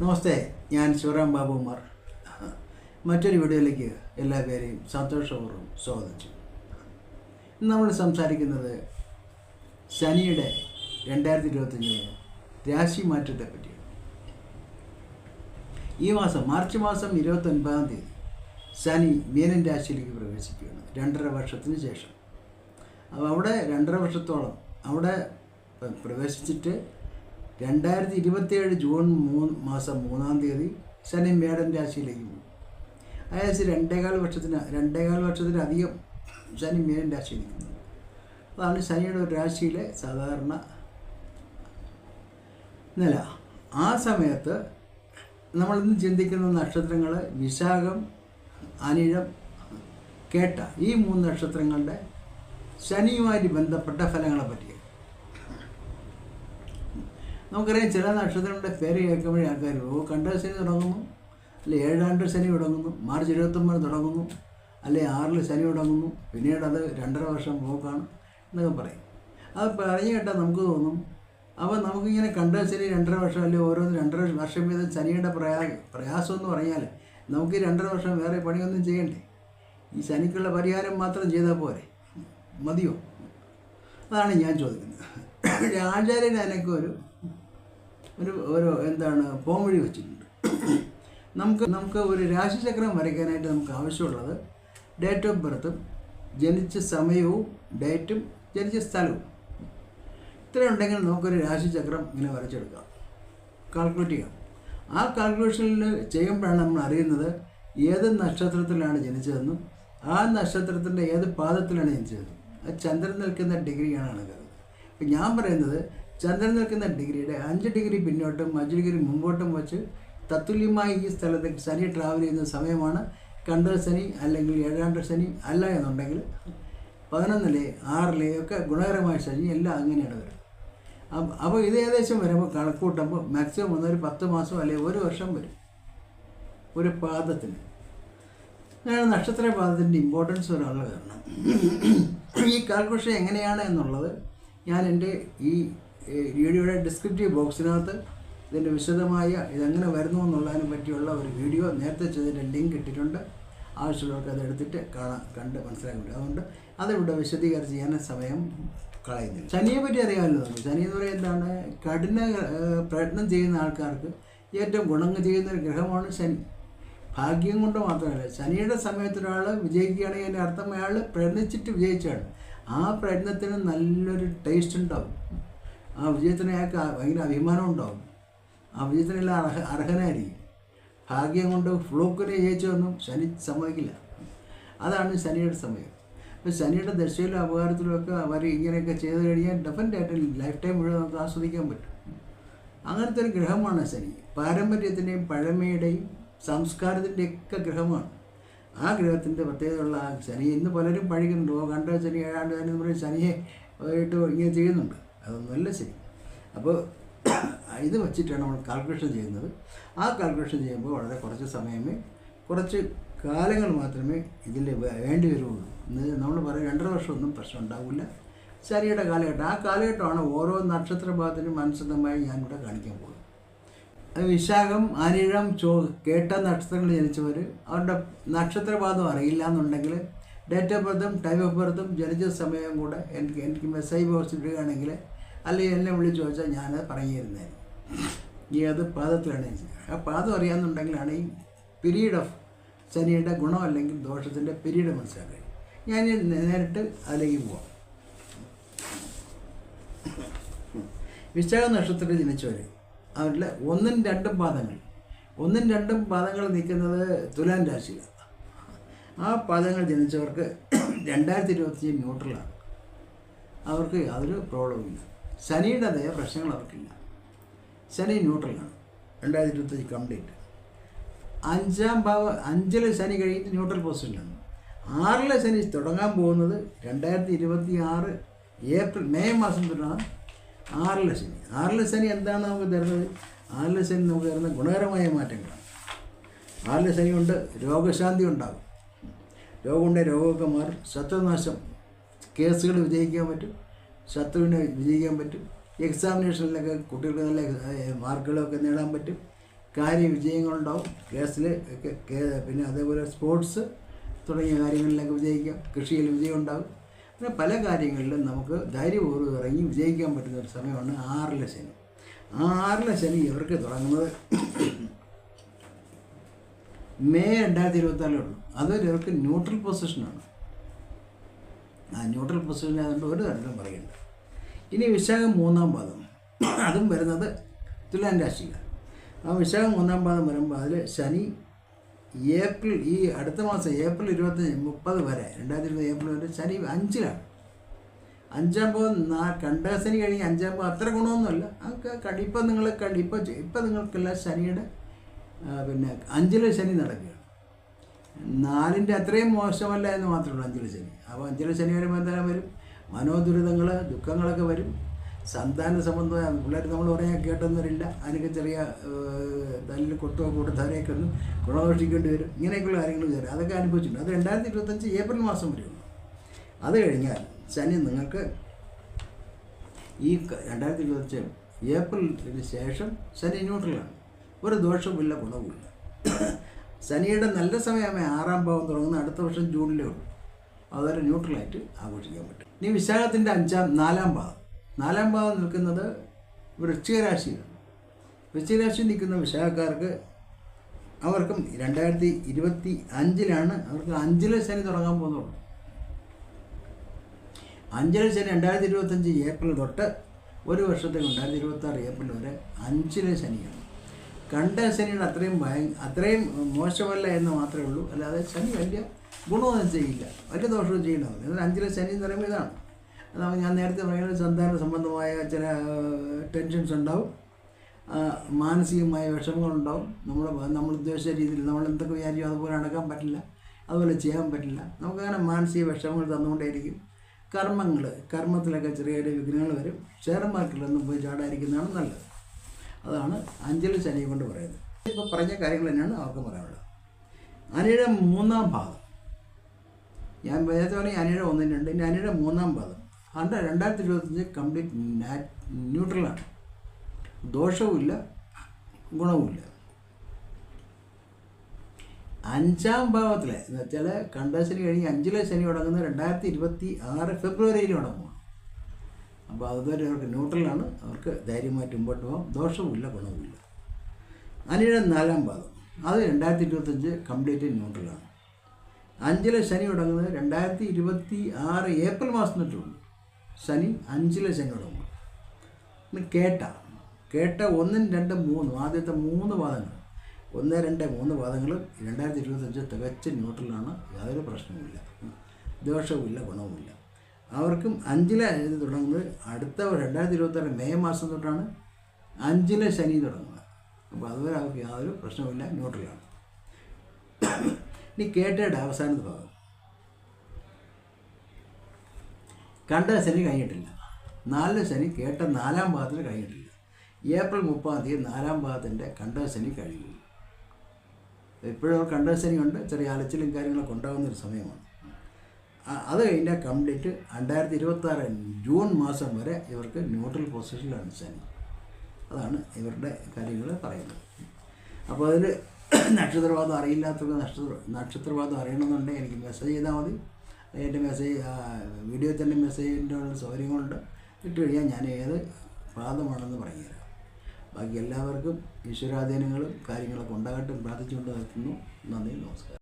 നമസ്തേ ഞാൻ ശിവറാം ബാബുമാർ മറ്റൊരു വീഡിയോയിലേക്ക് എല്ലാ പേരെയും സന്തോഷപൂർവം സ്വാഗതം. ചെയ്യും ഇന്ന് നമ്മൾ സംസാരിക്കുന്നത് ശനിയുടെ രണ്ടായിരത്തി ഇരുപത്തഞ്ചിലെ രാശി മാറ്റത്തെ പറ്റിയാണ്. ഈ മാസം മാർച്ച് മാസം ഇരുപത്തൊൻപതാം തീയതി ശനി മീനൻ രാശിയിലേക്ക് പ്രവേശിക്കുകയാണ് രണ്ടര വർഷത്തിന് ശേഷം. അപ്പോൾ അവിടെ രണ്ടര വർഷത്തോളം അവിടെ പ്രവേശിച്ചിട്ട് രണ്ടായിരത്തി ഇരുപത്തിയേഴ് ജൂൺ മൂന്ന് മാസം മൂന്നാം തീയതി ശനി മേടൻ രാശിയിലേക്ക് പോകും. അതായത് രണ്ടേകാൽ വർഷത്തിന് രണ്ടേകാൽ വർഷത്തിലധികം ശനി മേടൻ രാശിയിലേക്ക് പോകും. അതാണ് ശനിയുടെ ഒരു രാശിയിലെ സാധാരണ നില. ആ സമയത്ത് നമ്മളിന്ന് ചിന്തിക്കുന്ന നക്ഷത്രങ്ങൾ വിശാഖം അനിഴം കേട്ട ഈ മൂന്ന് നക്ഷത്രങ്ങളുടെ ശനിയുമായി ബന്ധപ്പെട്ട ഫലങ്ങളെ പറ്റിയാണ്. നമുക്കറിയാം ചില നക്ഷത്രങ്ങളുടെ പേര് കേൾക്കുമ്പോഴേ ആൾക്കാർ ഓ കണ്ട ശനി തുടങ്ങുന്നു അല്ലെ ഏഴാണ്ട് ശനി തുടങ്ങുന്നു മാർച്ച് ഇരുപത്തൊമ്പത് തുടങ്ങുന്നു അല്ലെ ആറിൽ ശനി തുടങ്ങുന്നു പിന്നീട് അത് രണ്ടര വർഷം പോക്കാണ് എന്നൊക്കെ പറയും. അത് പറഞ്ഞു കേട്ടാൽ നമുക്ക് തോന്നും അപ്പോൾ നമുക്കിങ്ങനെ കണ്ട ശനി രണ്ടര വർഷം അല്ലെങ്കിൽ ഓരോന്ന് രണ്ടര വർഷം വീതം ശനിയുടെ പ്രയാ പ്രയാസം എന്ന് പറഞ്ഞാൽ നമുക്ക് രണ്ടര വർഷം വേറെ പണിയൊന്നും ചെയ്യണ്ടേ? ഈ ശനിക്കുള്ള പരിഹാരം മാത്രം ചെയ്താൽ പോരെ? മതിയോ? അതാണ് ഞാൻ ചോദിക്കുന്നത്. ആചാര്യൻ അതിനൊക്കെ ഒരു ഒരു എന്താണ് പോംവഴി വെച്ചിട്ടുണ്ട്. നമുക്ക് നമുക്ക് ഒരു രാശിചക്രം വരയ്ക്കാനായിട്ട് നമുക്ക് ആവശ്യമുള്ളത് ഡേറ്റ് ഓഫ് ബർത്തും ജനിച്ച സമയവും ഡേറ്റും ജനിച്ച സ്ഥലവും. ഇത്ര ഉണ്ടെങ്കിൽ നമുക്കൊരു രാശിചക്രം ഇങ്ങനെ വരച്ചെടുക്കാം. കാൽക്കുലേറ്റ് ചെയ്യാം. ആ കാൽക്കുലേഷനിൽ ചെയ്യുമ്പോഴാണ് നമ്മൾ അറിയുന്നത് ഏത് നക്ഷത്രത്തിലാണ് ജനിച്ചതെന്നും ആ നക്ഷത്രത്തിന്റെ ഏത് പാദത്തിലാണ് ജനിച്ചതെന്നും. ആ ചന്ദ്രൻ നിൽക്കുന്ന ഡിഗ്രിയാണ് കണക്കുന്നത് ഇപ്പം ഞാൻ പറയുന്നത് ചന്ദ്രൻ നിൽക്കുന്ന ഡിഗ്രിയുടെ അഞ്ച് ഡിഗ്രി പിന്നോട്ടും അഞ്ച് ഡിഗ്രി മുമ്പോട്ടും വച്ച് തത്തുല്യമായി ഈ സ്ഥലത്ത് ശനി ട്രാവൽ ചെയ്യുന്ന സമയമാണ്. കണ്ടൽ ശനി അല്ലെങ്കിൽ ഏഴാണ്ട് ശനി അല്ല എന്നുണ്ടെങ്കിൽ പതിനൊന്നിലെ ആറിലെ ഒക്കെ ഗുണകരമായ ശനി എല്ലാം അങ്ങനെയാണ് വരുന്നത് അപ്പ- അപ്പോൾ ഇത് ഏകദേശം വരുമ്പോൾ കണക്കൂട്ടുമ്പോൾ മാക്സിമം വന്നൊരു പത്ത് മാസം അല്ലെങ്കിൽ ഒരു വർഷം വരും. ഒരു പാദത്തിന്. ഞാൻ നക്ഷത്ര പാദത്തിന്റെ ഇമ്പോർട്ടൻസ് ഒരാളുടെ കാരണം. ഈ കാൽക്കുലേഷൻ എങ്ങനെയാണ് എന്നുള്ളത് ഞാൻ എന്റെ ഈ വീഡിയോയുടെ ഡിസ്ക്രിപ്റ്റീവ് ബോക്സിനകത്ത് ഇതിന്റെ വിശദമായ ഇതെങ്ങനെ വരുന്നു എന്നുള്ളതിനെ പറ്റിയുള്ള ഒരു വീഡിയോ നേരത്തെ ചെയ്തതിന്റെ ലിങ്ക് ഇട്ടിട്ടുണ്ട്. ആവശ്യമുള്ളവർക്ക് അത് എടുത്തിട്ട് കാണാൻ കണ്ട് മനസ്സിലാക്കാൻ പറ്റും അതുകൊണ്ട് അതിവിടെ വിശദീകരിച്ച് ചെയ്യാൻ സമയം കളയുന്നില്ല. ശനിയെ പറ്റി അറിയാമല്ലോ നമുക്ക് ശനി എന്ന് പറയുന്നത് എന്താണ്? കഠിന പ്രയത്നം ചെയ്യുന്ന ആൾക്കാർക്ക് ഏറ്റവും ഗുണം ചെയ്യുന്ന ഒരു ഗ്രഹമാണ് ശനി. ഭാഗ്യം കൊണ്ട് മാത്രമല്ല ശനിയുടെ സമയത്ത് വിജയിക്കുകയാണെങ്കിൽ അതിന്റെ അർത്ഥം അയാൾ പ്രയത്നിച്ചിട്ട് വിജയിച്ചാണ്. ആ പ്രയത്നത്തിന് നല്ലൊരു ടേസ്റ്റ് ഉണ്ടാവും. ആ വിജയത്തിന് അയാൾക്ക് ഭയങ്കര അഭിമാനം ഉണ്ടാവും ആ വിജയത്തിനെല്ലാം അർഹ അർഹനായിരിക്കും. ഭാഗ്യം കൊണ്ട് ഫ്ലൂക്കിനെ ജയിച്ചൊന്നും ശനി സമ്മതിക്കില്ല. അതാണ് ശനിയുടെ സമയം. അപ്പോൾ ശനിയുടെ ദശയിലും അപകാരത്തിലും ഒക്കെ അവർ ഇങ്ങനെയൊക്കെ ചെയ്ത് കഴിഞ്ഞാൽ ഡെഫിനറ്റായിട്ട് ലൈഫ് ടൈം മുഴുവൻ നമുക്ക് ആസ്വദിക്കാൻ പറ്റും. അങ്ങനത്തെ ഒരു ഗ്രഹമാണ് ശനി. പാരമ്പര്യത്തിന്റെയും പഴമയുടെയും സംസ്കാരത്തിന്റെയൊക്കെ ഗ്രഹമാണ്. ആ ഗ്രഹത്തിന്റെ പ്രത്യേകതയുള്ള ശനി ഇന്ന് പലരും പഴിക്കുന്നുണ്ട്. ഓ കണ്ട ശനി ഏഴാണ്ട് ശനി എന്ന് ശനിയെ ആയിട്ട് ഇങ്ങനെ ചെയ്യുന്നുണ്ട്. അതൊന്നുമല്ല ശരി. അപ്പോൾ ഇത് വെച്ചിട്ടാണ് നമ്മൾ കാൽക്കുലേഷൻ ചെയ്യുന്നത്. ആ കാൽക്കുലേഷൻ ചെയ്യുമ്പോൾ വളരെ കുറച്ച് സമയമേ കുറച്ച് കാലങ്ങൾ മാത്രമേ ഇതിൽ വേണ്ടി വരുള്ളൂ നമ്മൾ പറയും രണ്ടര വർഷമൊന്നും പ്രശ്നം ഉണ്ടാവില്ല. ശരിയുടെ കാലഘട്ടം. ആ കാലഘട്ടമാണ് ഓരോ നക്ഷത്രഭാഗത്തിനും അനുസൃതമായി ഞാനിവിടെ കാണിക്കാൻ പോകുന്നത്. വിശാഖം അനിഴം ചോ കേട്ട നക്ഷത്രങ്ങൾ ജനിച്ചവർ അവരുടെ നക്ഷത്രപാദം അറിയില്ല എന്നുണ്ടെങ്കിൽ ഡേറ്റ് ഓഫ് ബർത്തും ടൈം ഓഫ് ബർത്തും ജനിച്ച സമയവും കൂടെ എനിക്ക് എനിക്ക് മെസ്സേജ് ബോക്സ് ഇടുകയാണെങ്കിൽ അല്ലെങ്കിൽ എന്നെ വിളിച്ച് ചോദിച്ചാൽ ഞാൻ പറഞ്ഞു തരുന്നതായിരിക്കും ഈ അത് പാദത്തിലാണ് ആ പാദം അറിയാമെന്നുണ്ടെങ്കിലാണ് ഈ പിരീഡ് ഓഫ് ശനിയുടെ ഗുണം അല്ലെങ്കിൽ ദോഷത്തിന്റെ പിരീഡ് മനസ്സിലാക്കുക ഞാൻ നേരിട്ട് അതിലേക്ക് പോവാം. വിശാഖ നക്ഷത്രത്തിൽ ജനിച്ചവർ അവരുടെ ഒന്നും രണ്ടും പാദങ്ങൾ. ഒന്നും രണ്ടും പാദങ്ങൾ നിൽക്കുന്നത് തുലാൻ രാശിയിലാണ് ആ പാദങ്ങൾ ജനിച്ചവർക്ക് രണ്ടായിരത്തി ഇരുപത്തിയഞ്ച് ന്യൂട്രലാണ് അവർക്ക് യാതൊരു പ്രോബ്ലവും ഇല്ല ശനിയുടെ ദയ പ്രശ്നങ്ങൾ അവർക്കില്ല. ശനി ന്യൂട്രലാണ് രണ്ടായിരത്തി ഇരുപത്തഞ്ച് കംപ്ലീറ്റ് അഞ്ചാം ഭാവ അഞ്ചിലെ ശനി കഴിഞ്ഞിട്ട് ന്യൂട്രൽ പൊസിഷനിലാണ് ആറിലെ ശനി തുടങ്ങാൻ പോകുന്നത് രണ്ടായിരത്തി ഇരുപത്തി ആറ് ഏപ്രിൽ മെയ് മാസം തുടങ്ങാൻ ആറിലെ ശനി. ആറിലെ ശനി എന്താണ് നമുക്ക് തരുന്നത്? ആറിലെ ശനി നമുക്ക് തരുന്ന ഗുണകരമായ മാറ്റങ്ങളാണ്. ആറിലെ ശനി കൊണ്ട് രോഗശാന്തി ഉണ്ടാകും. രോഗമുണ്ടെങ്കിൽ രോഗമൊക്കെ മാറും. ശത്രുനാശം കേസുകൾ വിജയിക്കാൻ പറ്റും. ശത്രുവിനെ വിജയിക്കാൻ പറ്റും. എക്സാമിനേഷനിലൊക്കെ കുട്ടികൾക്ക് നല്ല മാർക്കുകളൊക്കെ നേടാൻ പറ്റും. കാര്യ വിജയങ്ങളുണ്ടാവും. കേസിൽ പിന്നെ അതേപോലെ സ്പോർട്സ് തുടങ്ങിയ കാര്യങ്ങളിലൊക്കെ വിജയിക്കാം. കൃഷിയിൽ വിജയം ഉണ്ടാകും അങ്ങനെ പല കാര്യങ്ങളിലും നമുക്ക് ധൈര്യപൂർവം ഇറങ്ങി വിജയിക്കാൻ പറ്റുന്ന ഒരു സമയമാണ് ആറിലെ ശനി. ആ ആറിലെ ശനി ഇവർക്ക് തുടങ്ങുന്നത്? മെയ് രണ്ടായിരത്തി ഇരുപത്തിനാലിലുള്ളൂ അതൊരു ഇവർക്ക് ന്യൂട്രൽ പൊസിഷനാണ് ന്യൂട്രൽ പൊസിഷനിൽ ആയതുകൊണ്ട് ഒരു തരത്തിലും പറയണ്ട. ഇനി വിശാഖം മൂന്നാം പാദം. അതും വരുന്നത് തുലാം രാശിയിലാണ്. ആ വിശാഖം മൂന്നാം പാദം വരുമ്പോൾ അതിൽ ശനി ഏപ്രിൽ ഈ അടുത്ത മാസം ഏപ്രിൽ ഇരുപത്തി മുപ്പത് വരെ രണ്ടായിരത്തി ഇരുപത് ഏപ്രിൽ വരെ ശനി അഞ്ചിലാണ്. അഞ്ചാം പാദം നാ കണ്ടാശനി കഴിഞ്ഞ് അഞ്ചാം പാദം അത്ര ഗുണമൊന്നുമല്ല. അതൊക്കെ ഇപ്പം നിങ്ങൾ ഇപ്പം ഇപ്പം നിങ്ങൾക്കെല്ലാം ശനിയുടെ പിന്നെ അഞ്ചിലെ ശനി നടക്കുകയാണ്. നാലിന്റെ അത്രയും മോശമല്ല എന്ന് മാത്രമേ ഉള്ളൂ അഞ്ചിലെ ശനി. അപ്പോൾ അഞ്ചിലെ ശനി വരുമ്പോൾ എന്തായാലും വരും. മനോദുരിതങ്ങൾ ദുഃഖങ്ങളൊക്കെ വരും. സന്താന സംബന്ധമായ പിള്ളേർ നമ്മൾ പറയാൻ കേട്ടൊന്നുമില്ല. അതിനൊക്കെ ചെറിയ തല്ലിൽ കൊട്ടോ കൂട്ടത്തവരെയൊക്കെ ഒന്ന് ഗുണദോഷിക്കേണ്ടി വരും. ഇങ്ങനെയൊക്കെയുള്ള കാര്യങ്ങൾ വരും. അതൊക്കെ അനുഭവിച്ചിട്ടുണ്ട്. അത് രണ്ടായിരത്തി ഇരുപത്തഞ്ച് ഏപ്രിൽ മാസം വരെയുള്ളൂ അത് കഴിഞ്ഞാൽ ശനി നിങ്ങൾക്ക് ഈ രണ്ടായിരത്തി ഇരുപത്തഞ്ച് ഏപ്രിലിന് ശേഷം ശനി ന്യൂട്രലാണ്. ഒരു ദോഷവുമില്ല ഗുണവുമില്ല. ശനിയുടെ നല്ല സമയമേ ആറാം ഭാവം തുടങ്ങുന്ന അടുത്ത വർഷം ജൂണിലേ ഉള്ളൂ. അതുവരെ ന്യൂട്രലായിട്ട് ആഘോഷിക്കാൻ പറ്റും. ഇനി വിശാഖത്തിന്റെ അഞ്ചാം നാലാം ഭാവം. നാലാം ഭാവം നിൽക്കുന്നത് വൃശ്ചികരാശിയിലാണ്. വൃശ്ചികരാശിയിൽ നിൽക്കുന്ന വിശാഖക്കാർക്ക് അവർക്കും രണ്ടായിരത്തി ഇരുപത്തി അഞ്ചിലാണ് അവർക്ക് അഞ്ചിലെ ശനി തുടങ്ങാൻ പോകുന്നുള്ളൂ അഞ്ചിലെ ശനി രണ്ടായിരത്തി ഇരുപത്തഞ്ച് ഏപ്രിൽ തൊട്ട് ഒരു വർഷത്തേക്ക് രണ്ടായിരത്തി ഇരുപത്തി ആറ് ഏപ്രിൽ വരെ അഞ്ചിലെ ശനിയാണ്. കണ്ട ശനിയാണ് അത്രയും ഭയ അത്രയും മോശമല്ല എന്ന് മാത്രമേ ഉള്ളൂ. അല്ലാതെ ശനി വലിയ ഗുണമൊന്നും ചെയ്യില്ല. വലിയ ദോഷവും ചെയ്യില്ല. എന്നാൽ അഞ്ചിലെ ശനി എന്ന് പറയുമ്പോൾ ഇതാണ്. അതാവുമ്പോൾ ഞാൻ നേരത്തെ പറയുന്നത് സന്താന സംബന്ധമായ ചില ടെൻഷൻസ് ഉണ്ടാവും. മാനസികമായ വിഷമങ്ങളുണ്ടാവും. നമ്മൾ നമ്മൾ ഉദ്ദേശിച്ച രീതിയിൽ നമ്മൾ എന്തൊക്കെ വിചാരിക്കും അതുപോലെ നടക്കാൻ പറ്റില്ല. അതുപോലെ ചെയ്യാൻ പറ്റില്ല. നമുക്കങ്ങനെ മാനസിക വിഷമങ്ങൾ തന്നുകൊണ്ടേയിരിക്കും. കർമ്മങ്ങൾ കർമ്മത്തിലൊക്കെ ചെറിയ ചെറിയ വിഘ്നങ്ങൾ വരും. ഷെയർ മാർക്കറ്റിലൊന്നും പോയി ചാടാതിരിക്കുന്നതാണ് നല്ലത്. അതാണ് അഞ്ജലി ശനി കൊണ്ട് പറയുന്നത്. ഇപ്പോൾ പറഞ്ഞ കാര്യങ്ങൾ തന്നെയാണ് അവർക്ക് പറയാനുള്ളത്. അനിയുടെ മൂന്നാം ഭാഗം. ഞാൻ നേരത്തെ പറഞ്ഞ അനിയുടെ ഒന്നിന് രണ്ട് ഇനി അനിയുടെ മൂന്നാം ഭാഗം. അണ്ട രണ്ടായിരത്തി ഇരുപത്തഞ്ച് കംപ്ലീറ്റ് ന്യൂട്രലാണ് ദോഷവുമില്ല ഗുണവുമില്ല അഞ്ചാം ഭാവത്തിലെ എന്ന് വെച്ചാൽ കണ്ടശനി കഴിഞ്ഞ് അഞ്ചിലെ ശനി തുടങ്ങുന്നത് രണ്ടായിരത്തി ഇരുപത്തി ആറ് ഫെബ്രുവരിയിൽ തുടങ്ങും അപ്പോൾ അതുവരെ അവർക്ക് ന്യൂട്രലാണ് അവർക്ക് ധൈര്യമായിട്ട് മുമ്പോട്ട് പോകാം ദോഷവുമില്ല ഗുണവുമില്ല. അനിയുടെ നാലാം പാദം അത് രണ്ടായിരത്തി ഇരുപത്തഞ്ച് കംപ്ലീറ്റ് ന്യൂട്രലാണ്. അഞ്ചിലെ ശനി തുടങ്ങുന്നത് രണ്ടായിരത്തി ഇരുപത്തി ആറ് ഏപ്രിൽ മാസം തൊട്ടുണ്ട് ശനി അഞ്ചിലെ ശനി തുടങ്ങും ഇന്ന് കേട്ട കേട്ട ഒന്നും രണ്ടും മൂന്നും ആദ്യത്തെ മൂന്ന് പാദങ്ങൾ ഒന്ന് രണ്ട് മൂന്ന് പാദങ്ങൾ രണ്ടായിരത്തി ഇരുപത്തഞ്ച് തികച്ച ന്യൂട്രലാണ് യാതൊരു പ്രശ്നവുമില്ല. ദോഷവുമില്ല ഗുണവുമില്ല. അവർക്കും അഞ്ചിലെ ഇത് തുടങ്ങുന്നത് അടുത്ത രണ്ടായിരത്തി ഇരുപത്താറ് മെയ് മാസം തൊട്ടാണ് അഞ്ചിലെ ശനി തുടങ്ങുന്നത് അപ്പോൾ അതുവരെ അവർക്ക് യാതൊരു പ്രശ്നമില്ല ന്യൂട്രലാണ്. ഇനി കേട്ടയുടെ അവസാനത്തെ ഭാഗം. കണ്ട ശനി കഴിഞ്ഞിട്ടില്ല. നാലിലെ ശനി കേട്ട നാലാം ഭാഗത്തിന് കഴിഞ്ഞിട്ടില്ല. ഏപ്രിൽ മുപ്പതാം തീയതി നാലാം ഭാഗത്തിന്റെ കണ്ട ശനി കഴിഞ്ഞു. ഇപ്പോഴും അവർ കണ്ട ശനി ഉണ്ട് ചെറിയ അലച്ചിലും കാര്യങ്ങളൊക്കെ ഉണ്ടാകുന്ന ഒരു സമയമാണ്. അത് കഴിഞ്ഞാൽ കംപ്ലീറ്റ് രണ്ടായിരത്തി ഇരുപത്താറ് ജൂൺ മാസം വരെ ഇവർക്ക് ന്യൂട്രൽ പൊസിഷനിലാണ് ശനി. അതാണ് ഇവരുടെ കാര്യങ്ങൾ പറയുന്നത്. അപ്പോൾ അതിൽ നക്ഷത്രവാദം അറിയില്ലാത്തവർക്ക് നക്ഷത്ര നക്ഷത്രവാദം അറിയണമെന്നുണ്ടെങ്കിൽ എനിക്ക് മെസ്സേജ് ചെയ്താൽ മതി. എന്റെ മെസ്സേജ് വീഡിയോ തന്നെ മെസ്സേജിന്റെ സൗകര്യങ്ങളുണ്ട്. ഇട്ട് കഴിഞ്ഞാൽ ഞാൻ ഏത് പാദമാണെന്ന് പറഞ്ഞുതരാം ബാക്കി എല്ലാവർക്കും ഈശ്വരാധീനങ്ങളും കാര്യങ്ങളൊക്കെ ഉണ്ടാകട്ടെ പ്രാർത്ഥിച്ചുകൊണ്ട് നിർത്തുന്നു. നന്ദി നമസ്കാരം.